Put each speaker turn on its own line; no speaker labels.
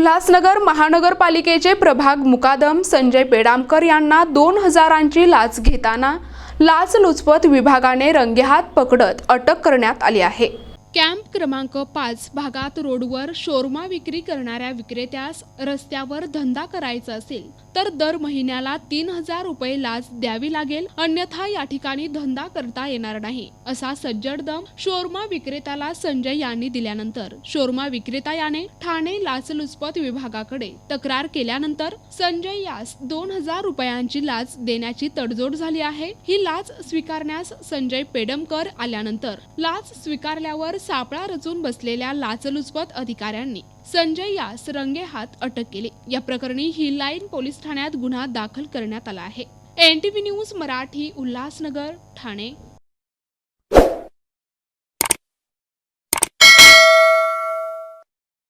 उल्हासनगर महानगरपालिकेचे प्रभाग मुकादम संजय पेडामकर यांना दोन हजारांची लाच घेताना लाचलुचपत विभागाने रंगेहात पकडत अटक करण्यात आली आहे. कॅम्प क्रमांक पाच भागात रोडवर शोरमा विक्री करणाऱ्या विक्रेत्यास रस्त्यावर धंदा करायचा असेल तर दर महिन्याला तीन हजार रुपये लाच द्यावी लागेल अन्यथा या ठिकाणी धंदा करता येणार नाही असा सज्जड दम शोरमा विक्रेत्याला संजय यांनी दिल्यानंतर शोरमा विक्रेता याने ठाणे लाचलुचपत विभागाकडे तक्रार केल्यानंतर संजय यास दोन हजार रुपयांची लाच देण्याची तडजोड झाली आहे. ही लाच स्वीकारण्यास संजय पेडमकर आल्यानंतर लाच स्वीकारल्यावर सापळा रचून बसलेल्या लाचलुचपत अधिकाऱ्यांनी संजय यास रंगेहात अटक केली. या प्रकरणी ही लाईन पोलीस ठाण्यात गुन्हा दाखल करण्यात आला आहे. NTV news Marathi Ulhasnagar Thane.